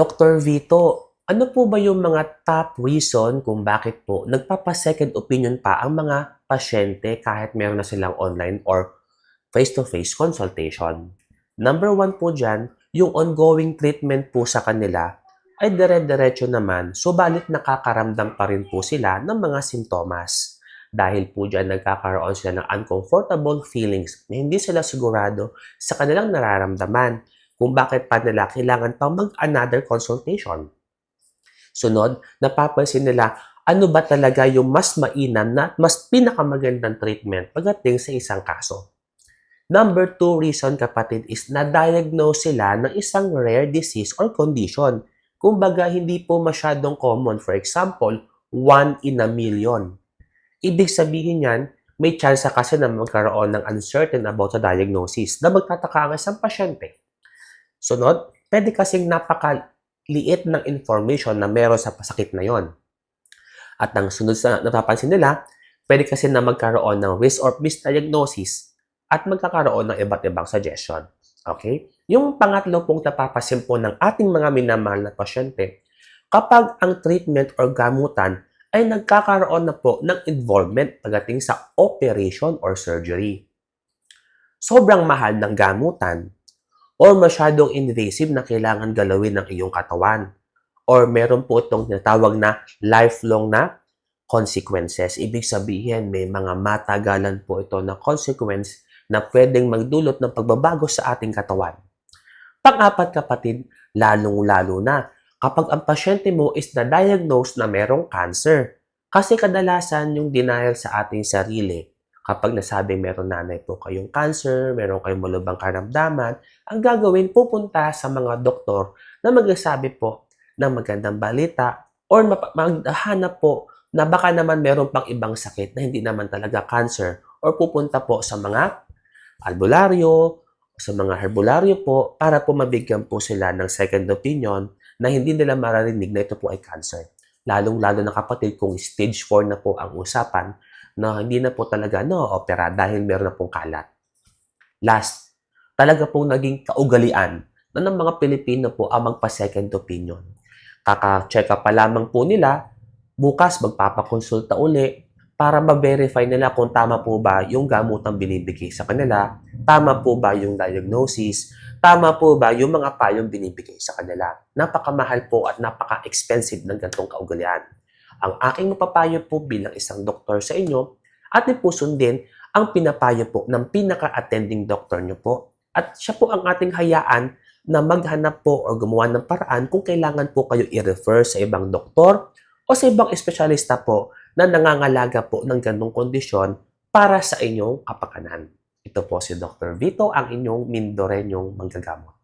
Dr. Vito, ano po ba yung mga top reason kung bakit po nagpapa-second opinion pa ang mga pasyente kahit meron na silang online or face-to-face consultation? Number one po dyan, yung ongoing treatment po sa kanila ay dire-diretso naman, subalit nakakaramdam pa rin po sila ng mga sintomas. Dahil po dyan nagkakaroon sila ng uncomfortable feelings na hindi sila sigurado sa kanilang nararamdaman kung bakit pa nila kailangan pang mag-another consultation. Sunod, napapansin nila ano ba talaga yung mas mainam na at mas pinakamagandang treatment pagdating sa isang kaso. Number two reason kapatid is na-diagnose sila ng isang rare disease or condition. Kumbaga, hindi po masyadong common. For example, one in a million. Ibig sabihin yan, may chance kasi na magkaroon ng uncertain about sa diagnosis na magtataka ang isang pasyente. Sunod, pwede kasing napakaliit ng information na meron sa pasakit na yon. At ang sunod sa napapansin nila, pwede kasi na magkaroon ng risk or misdiagnosis at magkakaroon ng iba't ibang suggestion. Okay? Yung pangatlo pong napapasin po ng ating mga minamahal na pasyente, kapag ang treatment or gamutan ay nagkakaroon na po ng involvement pagdating sa operation or surgery. Sobrang mahal ng gamutan or masyadong invasive na kailangan galawin ng iyong katawan or meron po itong tinatawag na lifelong na consequences. Ibig sabihin, may mga matagalan po ito na consequence na pwedeng magdulot ng pagbabago sa ating katawan. Pang-apat kapatid, lalong-lalo na kapag ang pasyente mo is na-diagnose na merong cancer. Kasi kadalasan yung denial sa ating sarili, kapag nasabi meron nanay po kayong cancer, meron kayong malubang karamdaman, ang gagawin pupunta sa mga doktor na magsasabi po ng magandang balita or maghanap po na baka naman meron pang ibang sakit na hindi naman talaga cancer or pupunta po sa mga albularyo, sa mga herbularyo po para po mabigyan po sila ng second opinion na hindi nila mararinig na ito po ay cancer. Lalong-lalo na kapatid kung stage 4 na po ang usapan na hindi na po talaga no-opera dahil meron na pong kalat. Last, talaga pong naging kaugalian na ng mga Pilipino po ang magpa-second opinion. Kaka-check up pa lamang po nila, bukas magpapakonsulta uli para ma-verify nila kung tama po ba yung gamotang binibigay sa kanila, tama po ba yung diagnosis, tama po ba yung mga payong binibigay sa kanila. Napakamahal po at napaka-expensive ng gantong kaugalian. Ang aking mapapayo po bilang isang doktor sa inyo, po sundin ang pinapayo po ng pinaka-attending doctor nyo po. At siya po ang ating hayaan na maghanap po o gumawa ng paraan kung kailangan po kayo i-refer sa ibang doktor o sa ibang espesyalista po na nangangalaga po ng ganong kondisyon para sa inyong kapakanan. Ito po si Dr. Vito, ang inyong Mindorenyong manggagamot.